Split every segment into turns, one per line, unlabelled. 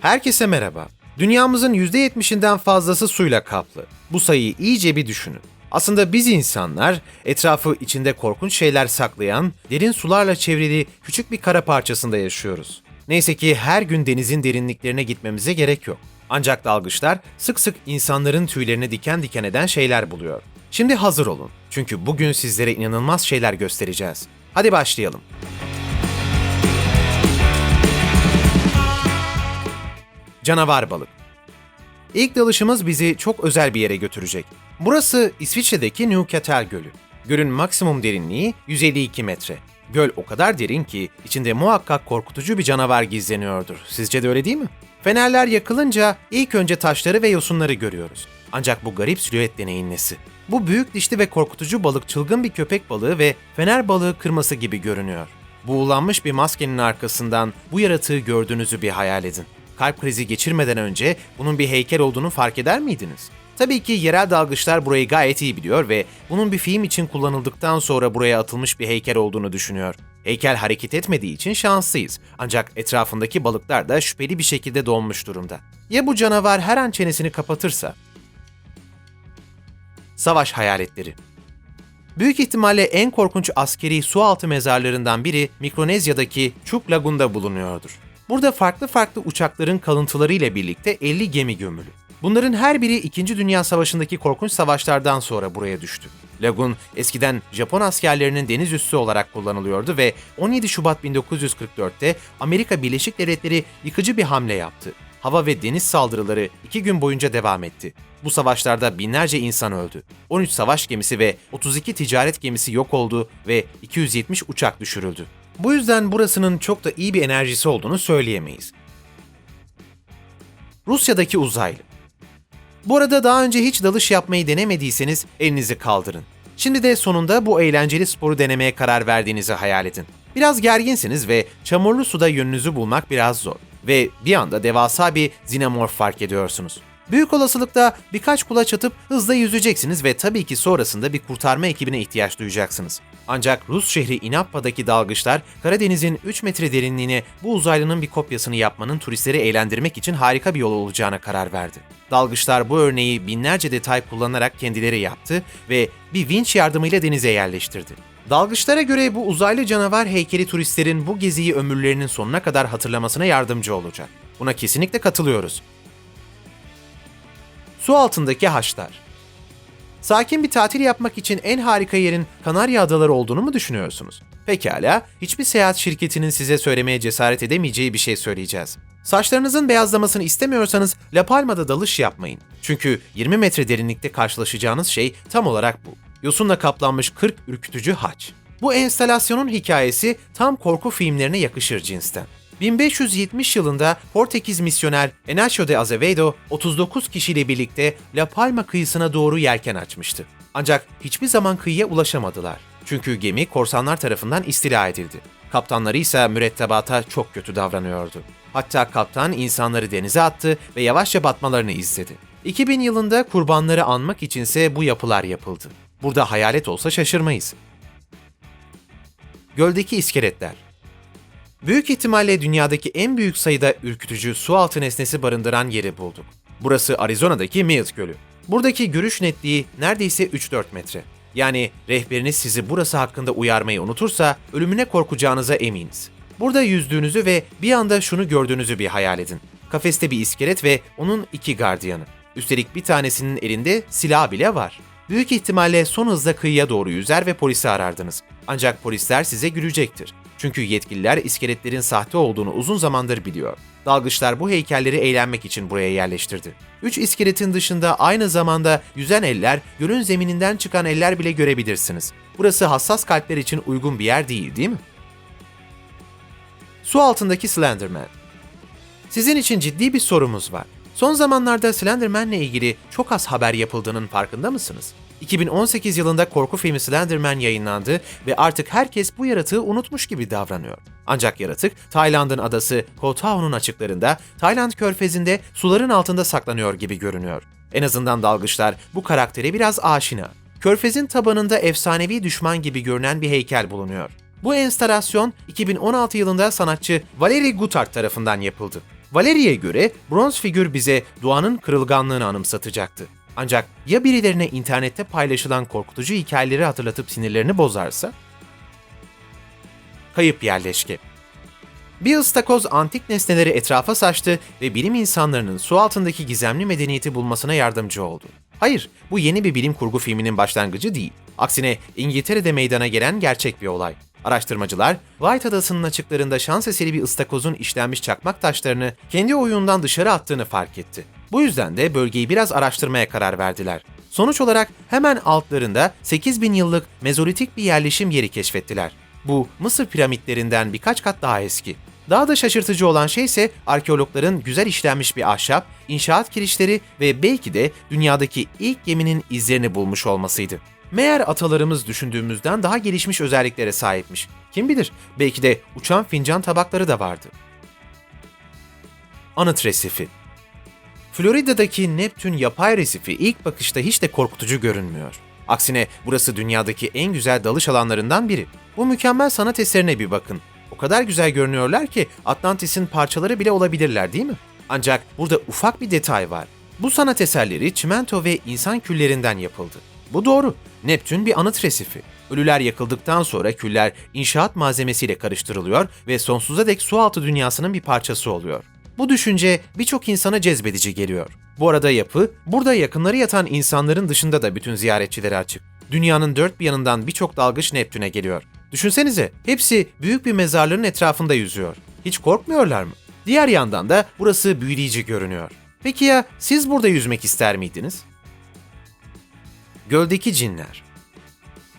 Herkese merhaba. Dünyamızın %70'inden fazlası suyla kaplı. Bu sayıyı iyice bir düşünün. Aslında biz insanlar etrafı içinde korkunç şeyler saklayan, derin sularla çevrili küçük bir kara parçasında yaşıyoruz. Neyse ki her gün denizin derinliklerine gitmemize gerek yok. Ancak dalgıçlar sık sık insanların tüylerini diken diken eden şeyler buluyor. Şimdi hazır olun. Çünkü bugün sizlere inanılmaz şeyler göstereceğiz. Hadi başlayalım. Canavar balık. İlk dalışımız bizi çok özel bir yere götürecek. Burası İsviçre'deki Newcastle Gölü. Gölün maksimum derinliği 152 metre. Göl o kadar derin ki içinde muhakkak korkutucu bir canavar gizleniyordur. Sizce de öyle değil mi? Fenerler yakılınca ilk önce taşları ve yosunları görüyoruz. Ancak bu garip silüet deneyin nesi? Bu büyük dişli ve korkutucu balık çılgın bir köpek balığı ve fener balığı kırması gibi görünüyor. Buğulanmış bir maskenin arkasından bu yaratığı gördüğünüzü bir hayal edin. Kalp krizi geçirmeden önce bunun bir heykel olduğunu fark eder miydiniz? Tabii ki yerel dalgıçlar burayı gayet iyi biliyor ve bunun bir film için kullanıldıktan sonra buraya atılmış bir heykel olduğunu düşünüyor. Heykel hareket etmediği için şanslıyız. Ancak etrafındaki balıklar da şüpheli bir şekilde donmuş durumda. Ya bu canavar her an çenesini kapatırsa? Savaş hayaletleri. Büyük ihtimalle en korkunç askeri sualtı mezarlarından biri Mikronezya'daki Çuk Lagun'da bulunuyordur. Burada farklı farklı uçakların kalıntıları ile birlikte 50 gemi gömülü. Bunların her biri 2. Dünya Savaşı'ndaki korkunç savaşlardan sonra buraya düştü. Lagun eskiden Japon askerlerinin deniz üssü olarak kullanılıyordu ve 17 Şubat 1944'te Amerika Birleşik Devletleri yıkıcı bir hamle yaptı. Hava ve deniz saldırıları iki gün boyunca devam etti. Bu savaşlarda binlerce insan öldü. 13 savaş gemisi ve 32 ticaret gemisi yok oldu ve 270 uçak düşürüldü. Bu yüzden burasının çok da iyi bir enerjisi olduğunu söyleyemeyiz. Rusya'daki uzaylı. Bu arada daha önce hiç dalış yapmayı denemediyseniz elinizi kaldırın. Şimdi de sonunda bu eğlenceli sporu denemeye karar verdiğinizi hayal edin. Biraz gerginsiniz ve çamurlu suda yönünüzü bulmak biraz zor. Ve bir anda devasa bir zinemorf fark ediyorsunuz. Büyük olasılıkla birkaç kulaç atıp hızla yüzeceksiniz ve tabii ki sonrasında bir kurtarma ekibine ihtiyaç duyacaksınız. Ancak Rus şehri Inappa'daki dalgıçlar Karadeniz'in 3 metre derinliğine bu uzaylının bir kopyasını yapmanın turistleri eğlendirmek için harika bir yol olacağına karar verdi. Dalgıçlar bu örneği binlerce detay kullanarak kendileri yaptı ve bir vinç yardımıyla denize yerleştirdi. Dalgıçlara göre bu uzaylı canavar heykeli turistlerin bu geziyi ömürlerinin sonuna kadar hatırlamasına yardımcı olacak. Buna kesinlikle katılıyoruz. Su altındaki haçlar. Sakin bir tatil yapmak için en harika yerin Kanarya Adaları olduğunu mu düşünüyorsunuz? Pekala, hiçbir seyahat şirketinin size söylemeye cesaret edemeyeceği bir şey söyleyeceğiz. Saçlarınızın beyazlamasını istemiyorsanız La Palma'da dalış yapmayın. Çünkü 20 metre derinlikte karşılaşacağınız şey tam olarak bu. Yosunla kaplanmış 40 ürkütücü haç. Bu enstalasyonun hikayesi tam korku filmlerine yakışır cinsten. 1570 yılında Portekiz misyoner Enacio de Azevedo 39 kişiyle birlikte La Palma kıyısına doğru yelken açmıştı. Ancak hiçbir zaman kıyıya ulaşamadılar. Çünkü gemi korsanlar tarafından istila edildi. Kaptanları ise mürettebata çok kötü davranıyordu. Hatta kaptan insanları denize attı ve yavaşça batmalarını izledi. 2000 yılında kurbanları anmak içinse bu yapılar yapıldı. Burada hayalet olsa şaşırmayız. Göldeki iskeletler Büyük ihtimalle dünyadaki en büyük sayıda ürkütücü su altı nesnesi barındıran yeri bulduk. Burası Arizona'daki Mills Gölü. Buradaki görüş netliği neredeyse 3-4 metre. Yani rehberiniz sizi burası hakkında uyarmayı unutursa ölümüne korkacağınıza eminiz. Burada yüzdüğünüzü ve bir anda şunu gördüğünüzü bir hayal edin. Kafeste bir iskelet ve onun iki gardiyanı. Üstelik bir tanesinin elinde silah bile var. Büyük ihtimalle son hızla kıyıya doğru yüzer ve polisi arardınız. Ancak polisler size gülecektir. Çünkü yetkililer iskeletlerin sahte olduğunu uzun zamandır biliyor. Dalgıçlar bu heykelleri eğlenmek için buraya yerleştirdi. Üç iskeletin dışında aynı zamanda yüzen eller, gölün zemininden çıkan eller bile görebilirsiniz. Burası hassas kalpler için uygun bir yer değil, değil mi? Su altındaki Slenderman Sizin için ciddi bir sorumuz var. Son zamanlarda Slenderman'le ilgili çok az haber yapıldığının farkında mısınız? 2018 yılında korku filmi Slenderman yayınlandı ve artık herkes bu yaratığı unutmuş gibi davranıyor. Ancak yaratık Tayland'ın adası Koh Tao'nun açıklarında, Tayland körfezinde suların altında saklanıyor gibi görünüyor. En azından dalgıçlar bu karaktere biraz aşina. Körfezin tabanında efsanevi düşman gibi görünen bir heykel bulunuyor. Bu enstalasyon 2016 yılında sanatçı Valeri Gutard tarafından yapıldı. Valeri'ye göre bronz figür bize doğanın kırılganlığını anımsatacaktı. Ancak ya birilerine internette paylaşılan korkutucu hikayeleri hatırlatıp sinirlerini bozarsa? Kayıp yerleşke. Bir ıstakoz antik nesneleri etrafa saçtı ve bilim insanlarının su altındaki gizemli medeniyeti bulmasına yardımcı oldu. Hayır, bu yeni bir bilim kurgu filminin başlangıcı değil. Aksine İngiltere'de meydana gelen gerçek bir olay. Araştırmacılar, White Adası'nın açıklarında şans eseri bir ıstakozun işlenmiş çakmak taşlarını kendi oyundan dışarı attığını fark etti. Bu yüzden de bölgeyi biraz araştırmaya karar verdiler. Sonuç olarak hemen altlarında 8000 yıllık mezolitik bir yerleşim yeri keşfettiler. Bu Mısır piramitlerinden birkaç kat daha eski. Daha da şaşırtıcı olan şey ise arkeologların güzel işlenmiş bir ahşap, inşaat kirişleri ve belki de dünyadaki ilk geminin izlerini bulmuş olmasıydı. Meğer atalarımız düşündüğümüzden daha gelişmiş özelliklere sahipmiş. Kim bilir, belki de uçan fincan tabakları da vardı. Anıt Resifi Florida'daki Neptün yapay resifi ilk bakışta hiç de korkutucu görünmüyor. Aksine burası dünyadaki en güzel dalış alanlarından biri. Bu mükemmel sanat eserine bir bakın. O kadar güzel görünüyorlar ki Atlantis'in parçaları bile olabilirler değil mi? Ancak burada ufak bir detay var. Bu sanat eserleri çimento ve insan küllerinden yapıldı. Bu doğru. Neptün bir anıt resifi. Ölüler yakıldıktan sonra küller inşaat malzemesiyle karıştırılıyor ve sonsuza dek sualtı dünyasının bir parçası oluyor. Bu düşünce birçok insana cezbedici geliyor. Bu arada yapı, burada yakınları yatan insanların dışında da bütün ziyaretçilere açık. Dünyanın dört bir yanından birçok dalgıç Neptün'e geliyor. Düşünsenize, hepsi büyük bir mezarlığın etrafında yüzüyor. Hiç korkmuyorlar mı? Diğer yandan da burası büyüleyici görünüyor. Peki ya siz burada yüzmek ister miydiniz? Göldeki cinler.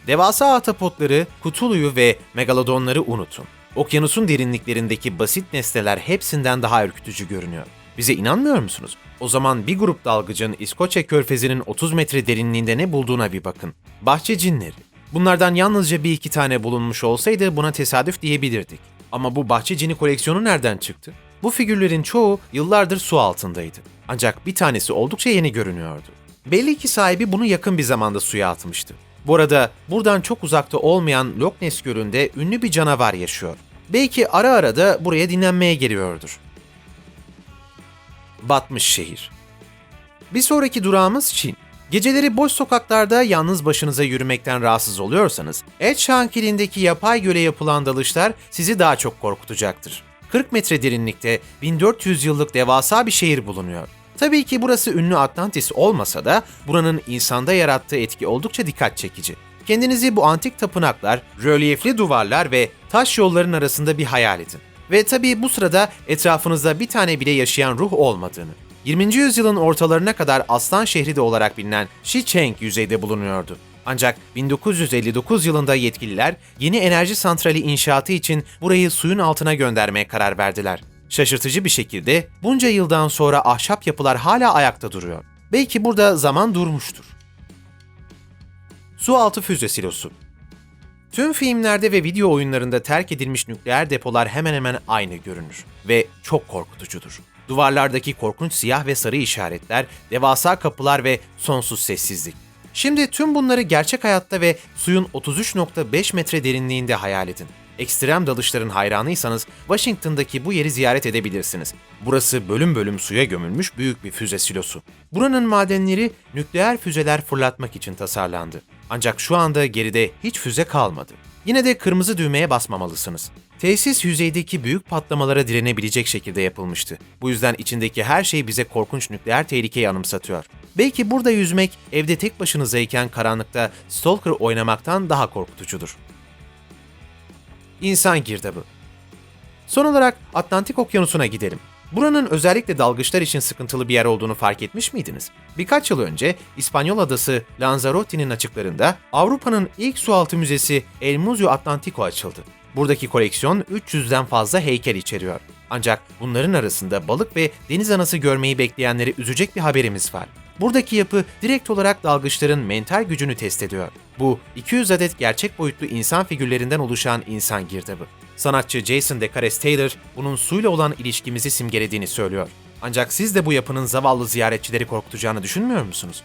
Devasa ahtapotları, kutuluyu ve megalodonları unutun. Okyanusun derinliklerindeki basit nesneler hepsinden daha ürkütücü görünüyor. Bize inanmıyor musunuz? O zaman bir grup dalgıcın İskoçya körfezinin 30 metre derinliğinde ne bulduğuna bir bakın. Bahçe cinleri. Bunlardan yalnızca bir iki tane bulunmuş olsaydı buna tesadüf diyebilirdik. Ama bu bahçe cini koleksiyonu nereden çıktı? Bu figürlerin çoğu yıllardır su altındaydı. Ancak bir tanesi oldukça yeni görünüyordu. Belli ki sahibi bunu yakın bir zamanda suya atmıştı. Bu arada buradan çok uzakta olmayan Loch Ness Gölü'nde ünlü bir canavar yaşıyor. Belki ara ara da buraya dinlenmeye geliyordur. Batmış şehir. Bir sonraki durağımız Çin. Geceleri boş sokaklarda yalnız başınıza yürümekten rahatsız oluyorsanız, Ed Shankili'ndeki yapay göle yapılan dalışlar sizi daha çok korkutacaktır. 40 metre derinlikte 1400 yıllık devasa bir şehir bulunuyor. Tabii ki burası ünlü Atlantis olmasa da buranın insanda yarattığı etki oldukça dikkat çekici. Kendinizi bu antik tapınaklar, rölyefli duvarlar ve taş yolların arasında bir hayal edin. Ve tabii bu sırada etrafınızda bir tane bile yaşayan ruh olmadığını. 20. yüzyılın ortalarına kadar aslan şehri de olarak bilinen Xicheng yüzeyde bulunuyordu. Ancak 1959 yılında yetkililer yeni enerji santrali inşaatı için burayı suyun altına göndermeye karar verdiler. Şaşırtıcı bir şekilde bunca yıldan sonra ahşap yapılar hala ayakta duruyor. Belki burada zaman durmuştur. Sualtı füze silosu. Tüm filmlerde ve video oyunlarında terk edilmiş nükleer depolar hemen hemen aynı görünür ve çok korkutucudur. Duvarlardaki korkunç siyah ve sarı işaretler, devasa kapılar ve sonsuz sessizlik. Şimdi tüm bunları gerçek hayatta ve suyun 33.5 metre derinliğinde hayal edin. Ekstrem dalışların hayranıysanız Washington'daki bu yeri ziyaret edebilirsiniz. Burası bölüm bölüm suya gömülmüş büyük bir füze silosu. Buranın madenleri nükleer füzeler fırlatmak için tasarlandı. Ancak şu anda geride hiç füze kalmadı. Yine de kırmızı düğmeye basmamalısınız. Tesis yüzeydeki büyük patlamalara direnebilecek şekilde yapılmıştı. Bu yüzden içindeki her şey bize korkunç nükleer tehlikeyi anımsatıyor. Belki burada yüzmek evde tek başınızayken karanlıkta Stalker oynamaktan daha korkutucudur. İnsan girdabı. Son olarak Atlantik Okyanusu'na gidelim. Buranın özellikle dalgıçlar için sıkıntılı bir yer olduğunu fark etmiş miydiniz? Birkaç yıl önce İspanyol adası Lanzarote'nin açıklarında Avrupa'nın ilk sualtı müzesi El Museo Atlantico açıldı. Buradaki koleksiyon 300'den fazla heykel içeriyor. Ancak bunların arasında balık ve deniz anası görmeyi bekleyenleri üzecek bir haberimiz var. Buradaki yapı direkt olarak dalgıçların mental gücünü test ediyor. Bu 200 adet gerçek boyutlu insan figürlerinden oluşan insan girdabı. Sanatçı Jason DeCares Taylor bunun suyla olan ilişkimizi simgelediğini söylüyor. Ancak siz de bu yapının zavallı ziyaretçileri korkutacağını düşünmüyor musunuz?